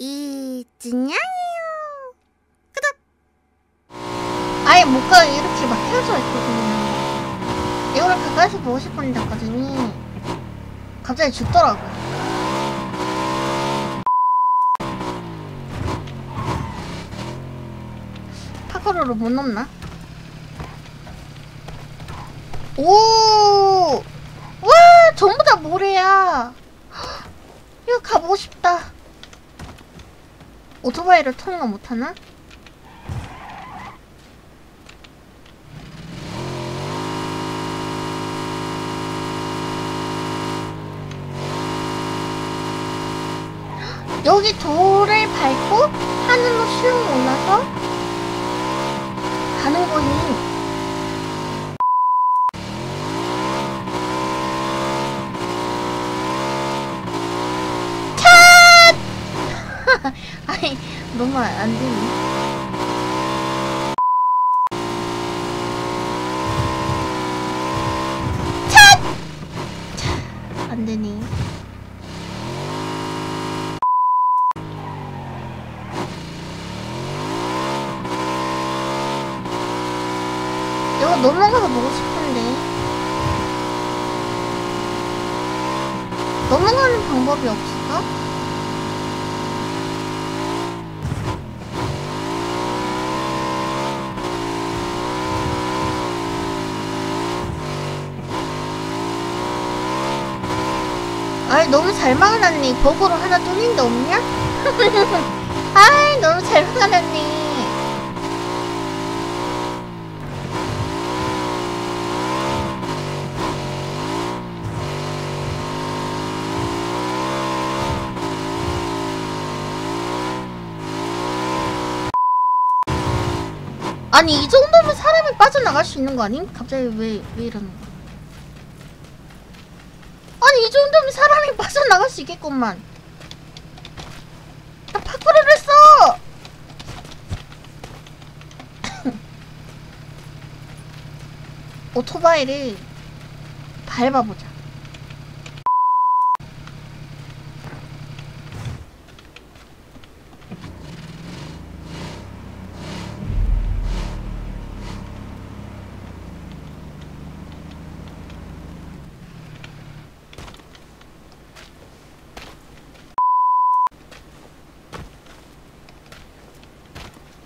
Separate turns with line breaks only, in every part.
이진양이요. 끄덕. 아예 목가 이렇게 막혀져 있거든요. 이거를 가까이서 보고 싶은데 했더니 갑자기 죽더라고요. 파크로를 못 넘나? 오! 와! 전부 다 모래야! 헉, 이거 가보고 싶다. 오토바이를 통과 못하나? 헉, 여기 돌을 밟고 하늘로 슝 올라서 가는 거니. 너무 안! 차, 안 되네. 이거 넘어가서 보고 싶은데. 넘어가는 방법이 없을까? 아이 너무 잘 막아놨니 버거로 하나 뚫린 데 없냐? 아이 너무 잘 막아놨니 아니 이 정도면 사람이 빠져나갈 수 있는 거 아님? 갑자기 왜, 왜 이러는 거야 아니 이 정도면 사람이 빠져나갈 수 있겠구만. 나 파쿠르를 했어! 오토바이를 밟아보자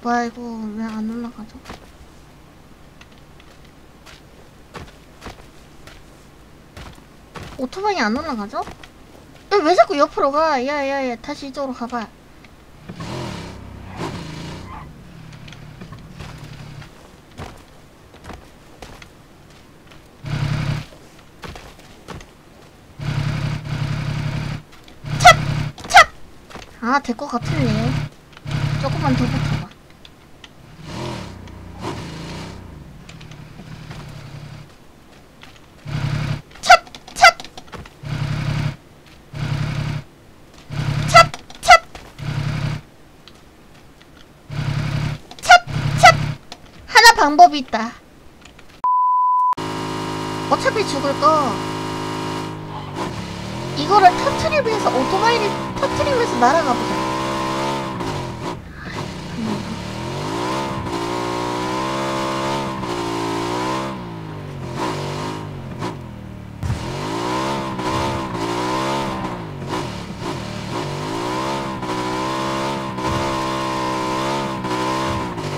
뭐야 이거 왜 안 올라가죠? 오토바이 안 올라가죠? 야, 왜 자꾸 옆으로 가? 야야야 다시 이쪽으로 가봐 찹! 찹! 아 될 것 같은데 조금만 더 붙어봐 찹! 찹! 찹! 찹! 찹! 찹! 하나 방법이 있다. 어차피 죽을 거. 이거를 터트리면서 오토바이를 터트리면서 날아가 보자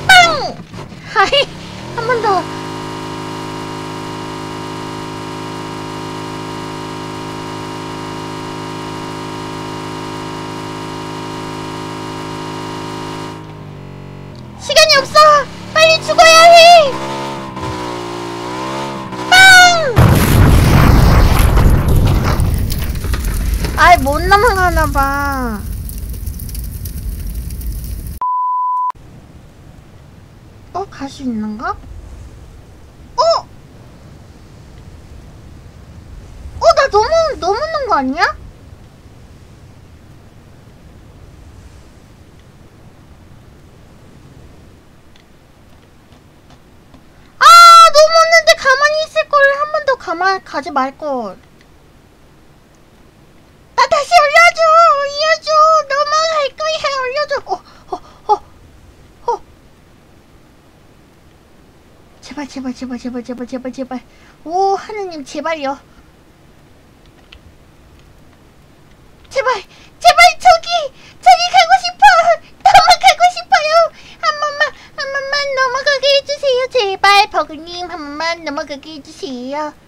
빵! 하이 한 번 더. 시간이 없어! 빨리 죽어야 해! 빵! 아이, 못 넘어가나봐. 어? 갈 수 있는가? 어? 어, 나 너무, 넘는 거 아니야? 돌아 가지 말걸 나 다시 올려줘! 올려줘! 넘어갈 거야! 올려줘! 어, 어, 어, 어. 제발 제발 제발 제발 제발 제발 제발. 오 하느님 제발요. 제발 제발 저기 저기 가고 싶어! 넘어가고 싶어요! 한 번만 한 번만 넘어가게 해주세요. 제발 버그님 한 번만 넘어가게 해주세요.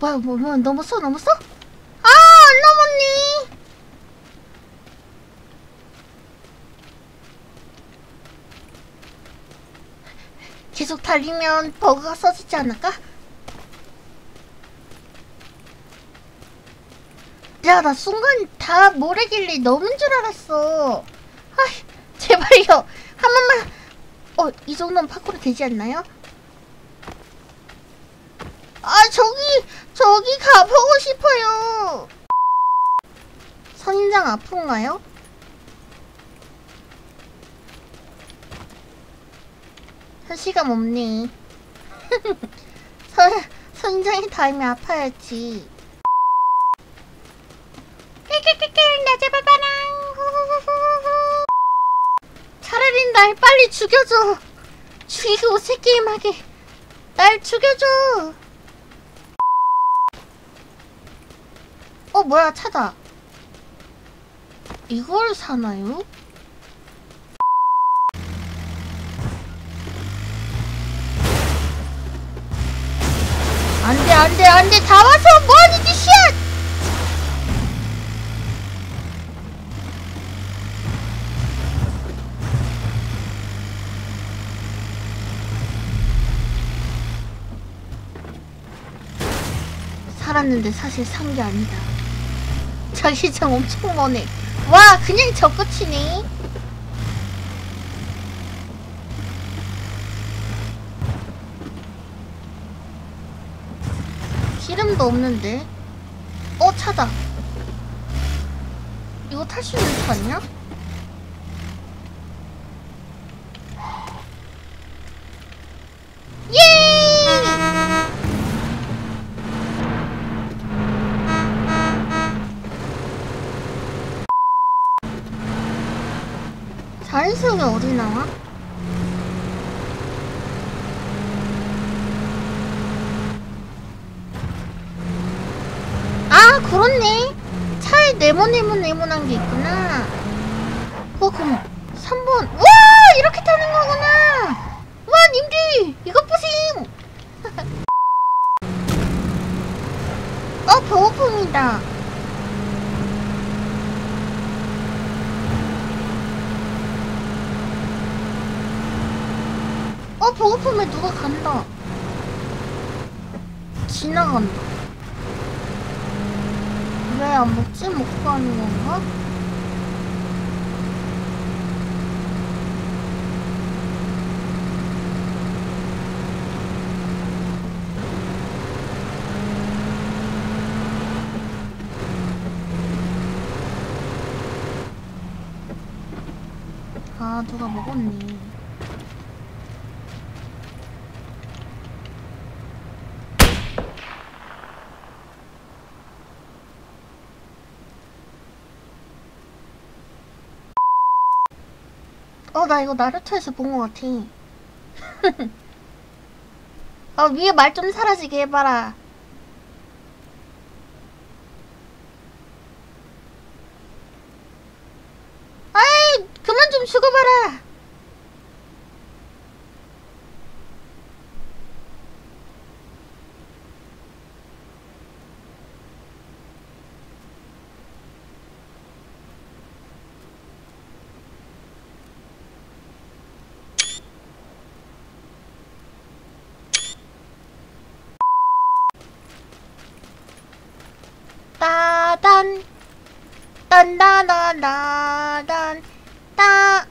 뭐야 뭐, 뭐 넘었어 넘었어? 아, 안 넘었니? 계속 달리면 버그가 써지지 않을까? 야, 나 순간 다 모래길리 넘은 줄 알았어. 아이, 제발요. 한 번만. 어, 이 정도면 파쿠르 되지 않나요? 아, 저기, 저기 가보고 싶어요. 선인장 아픈가요? 현시감 없네. 선, 선인장이 닿으면 아파야지. 깨깨깨깨, 나. 후후후후후. 차라리 날 빨리 죽여줘. 죽이고 새게임하게. 날 죽여줘. 어 뭐야 차다. 이걸 사나요? 안돼 안돼 안돼. 다 와서 뭐하는 짓이야! 살았는데 사실 산 게 아니다 자기장 엄청 머네. 와, 그냥 저 끝이네. 기름도 없는데. 어, 차다. 이거 탈 수 있는 차 아니야? 예! 자연스러운 어디 나와? 아 그렇네. 차에 네모네모 네모난 게 있구나. 어 그럼 3번. 와! 이렇게 타는 거구나. 와 님들 이것 보셈 어 배고픔이다 어 배고픔에 누가 간다 지나간다 왜 안 먹지? 먹고 가는 건가? 아 누가 먹었니 어, 나 이거 나루토에서 본 것 같아. 아, 위에 말 좀 사라지게 해봐라. 아이, 그만 좀 죽어봐라. 따단 딴다다다단 따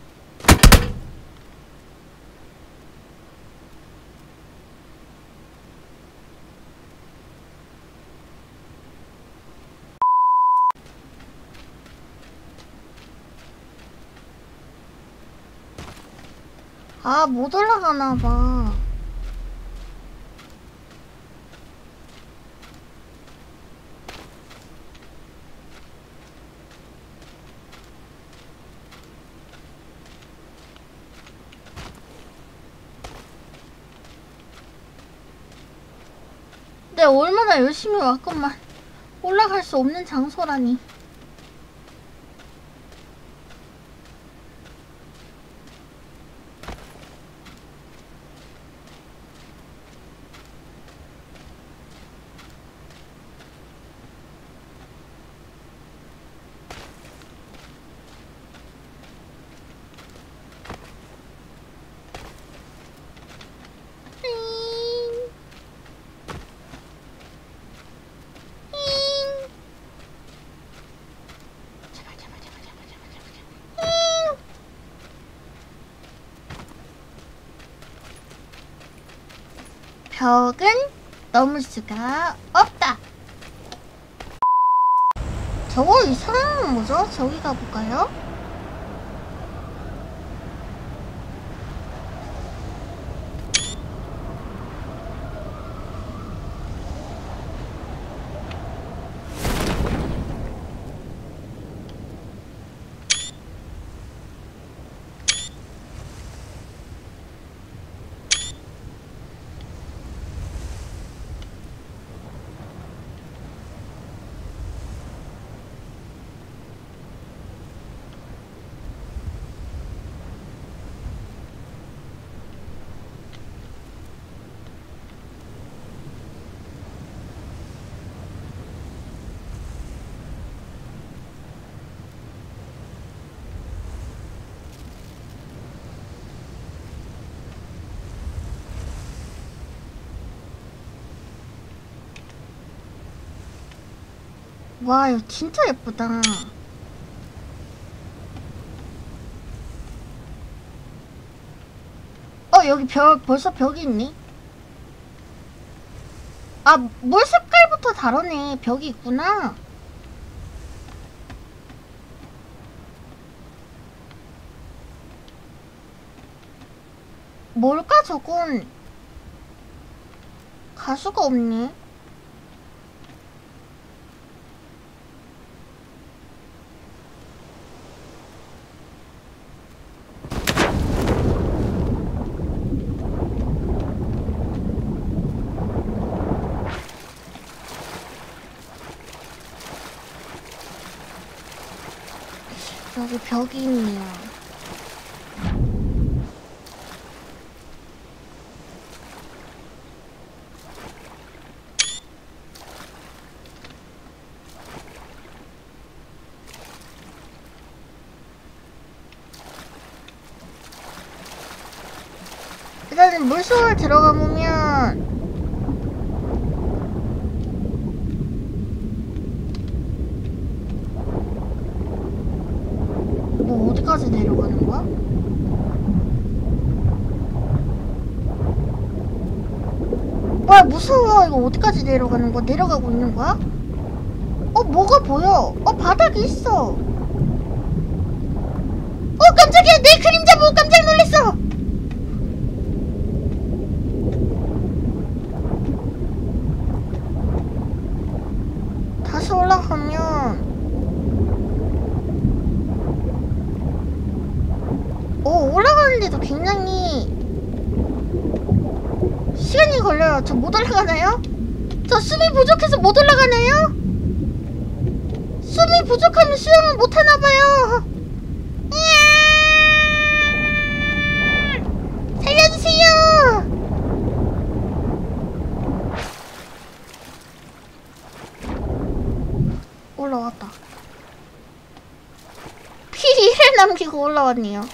아, 못 올라가나 봐. 얼마나 열심히 왔건만 올라갈 수 없는 장소라니. 잉. 잉. 제발 제발 제발 제발 제발 제발 제발. 잉. 벽은 넘을 수가 없다. 저거 이상한 건 뭐죠? 저기 가볼까요? 와, 이거 진짜 예쁘다. 어, 여기 벽, 벌써 벽이 있네. 아, 물 색깔부터 다르네. 벽이 있구나. 뭘까, 저건? 가수가 없네. 여기 벽이 있네요. 일단은 물속을 들어가 보면 뭐 어디까지 내려가는 거야? 뭐야 무서워 이거 어디까지 내려가는 거야? 내려가고 있는 거야? 어 뭐가 보여? 어 바닥이 있어 어 깜짝이야 내 그림자 보고 깜짝 놀랐어 다시 올라가면 어, 올라가는데도 굉장히 시간이 걸려요. 저 못 올라가나요? 저 숨이 부족해서 못 올라가나요? 숨이 부족하면 수영을 못 하나봐요. 살려주세요! 올라왔다. 피 1을 남기고 올라왔네요.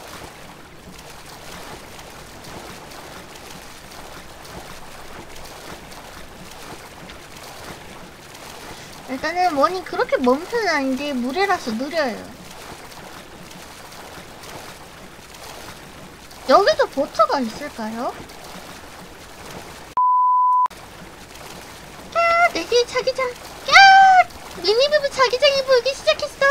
일단은 원이 그렇게 먼 편은 아닌데 물이라서 느려요. 여기도 보트가 있을까요? 야, 내게 자기장. 야, 미니부부 자기장이 보이기 시작했어.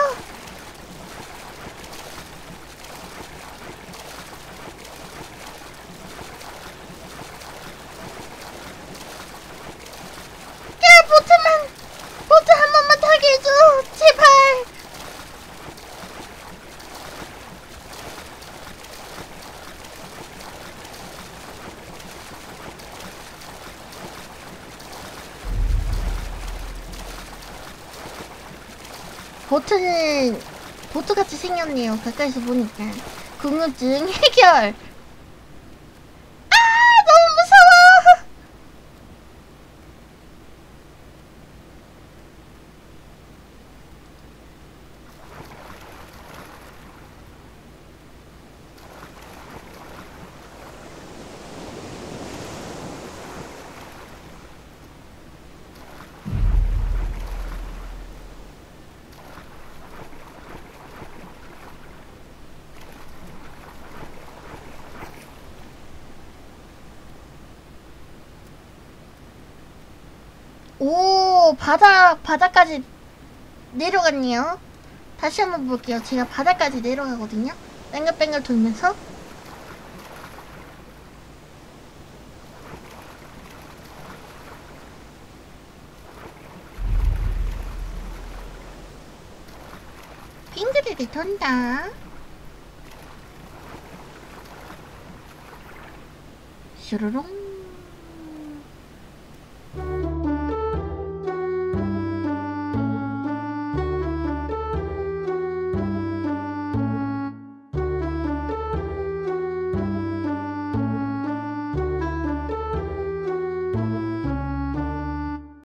야, 보트만, 보트 한 번만 타게 해줘, 제발. 보트는 보트같이 생겼네요. 가까이서 보니까. 궁금증 해결. 아, 너무 무서워. 오, 바닥, 바닥까지 내려갔네요. 다시 한번 볼게요. 제가 바닥까지 내려가거든요. 뺑글뺑글 돌면서. 빙그리를 돈다. 슈르롱.